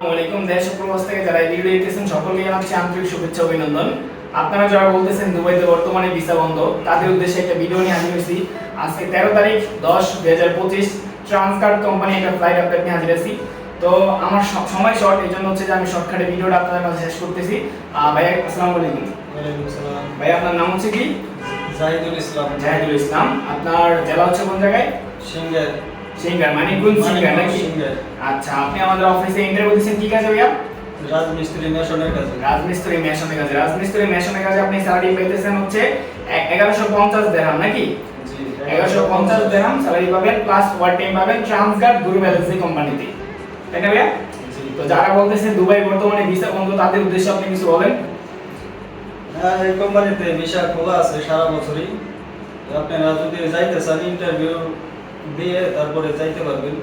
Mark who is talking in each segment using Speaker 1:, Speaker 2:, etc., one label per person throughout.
Speaker 1: আসসালামাইকুম দেশ প্রবাস থেকে যারা এই ভিডিও দেখতেছেন সকলকে জানাচ্ছি আন্তরিক শুভেচ্ছা অভিনন্দন। আপনারা যারা বলতেছেন দুবাইতে বর্তমানে ভিসা বন্ধ তাদের উদ্দেশ্যে একটা ভিডিও নিয়ে হাজির হয়েছি। আজকে তেরো তারিখ দশ দুই হাজার পঁচিশ ট্রান্সকার্ড কোম্পানি একটা ফ্লাইট আপডেট নিয়ে হাজির আছি। তো আমার সময় শর্ট এই জন্য হচ্ছে যে আমি শর্টকাটে ভিডিওটা আপনাদের মাঝে শেষ করতেছি। ভাইয়া আসসালামু আলাইকুম। ভাই আপনার নাম হচ্ছে কি?
Speaker 2: জাহিদুল ইসলাম।
Speaker 1: জাহিদুল ইসলাম। আপনার জেলা হচ্ছে কোন জায়গায়?
Speaker 2: সিঙ্গার।
Speaker 1: সিঙ্গার মানিকগঞ্জ সিঙ্গার নাকি?
Speaker 2: সিঙ্গার
Speaker 1: আচ্ছা আপনি আমাদের অফিসে ইন্টারভিউ দিচ্ছেন কি কাজে ভাইয়া?
Speaker 2: রাজমিস্ত্রি মেশনের কাছে
Speaker 1: রাজমিস্ত্রি মেশনের কাজে। রাজমিস্ত্রি মেশনের কাজে আপনি স্যালারি পাইতেছেন হচ্ছে এগারোশো পঞ্চাশ দেড়হাম নাকি?
Speaker 2: জি
Speaker 1: এগারোশো পঞ্চাশ দেড়হাম স্যালারি পাবেন প্লাস ওয়ার টাইম পাবেন ট্রান্সগার্ড গ্রুপ এলসি কোম্পানিতে তাই না ভাইয়া?
Speaker 2: জি।
Speaker 1: তো যারা বলতেছে দুবাই বর্তমানে ভিসা বন্ধ তাদের উদ্দেশ্যে আপনি কিছু বলেন।
Speaker 2: হ্যাঁ এই কোম্পানিতে ভিসা খোলা আছে সারা বছরই। আপনারা যদি যাইতে চান ইন্টারভিউ দিয়ে তারপরে চাইতে পারবেন।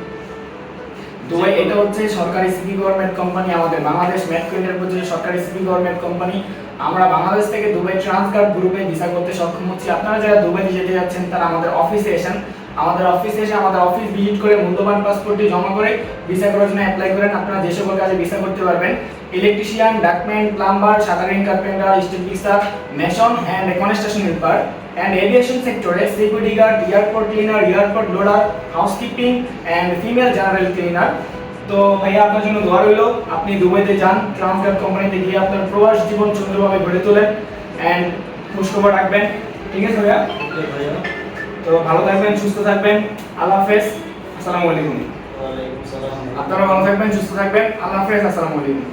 Speaker 1: দুবাই এটা হচ্ছে সরকারি সিটি গভর্নমেন্ট কোম্পানি আমাদের বাংলাদেশ মেট্রো এন্টারপ্রাইজ সরকারি সিটি গভর্নমেন্ট কোম্পানি আমরা বাংলাদেশ থেকে দুবাই ট্রান্সগার্ড গ্রুপে ভিসা করতে সক্ষম হচ্ছি। আপনারা যারা দুবাই যেতে যাচ্ছেন, তারা আমাদের অফিসে এসেন। আমাদের অফিসে এসে আমাদের অফিস ভিজিট করে মূল্যবান পাসপোর্টটি জমা করে ভিসা করার জন্য অ্যাপ্লাই করেন। আপনারা যে সকল কাজে ভিসা করতে পারবেন। Electrician ductman plumber shuttering carpenter steel fixer mason and construction helper and aviation সেক্টরে security guard airport cleaner airport loader housekeeping and female general cleaner তো ভাইয়া, আপনার জন্য দোয়া রইল। আপনি দুবাইতে যান ট্রান্সগার্ড কোম্পানিতে গিয়ে আপনার প্রবাস জীবন সুন্দরভাবে গড়ে তোলেন অ্যান্ড খোঁজখবর রাখবেন। ঠিক আছে ভাইয়া?
Speaker 2: ভাইয়া।
Speaker 1: তো ভালো থাকবেন সুস্থ থাকবেন। আল্লাহ হাফেজ। আসসালামু আলাইকুম। আপনারা ভালো থাকবেন সুস্থ থাকবেন। আল্লাহ হাফেজ। আসসালামু আলাইকুম।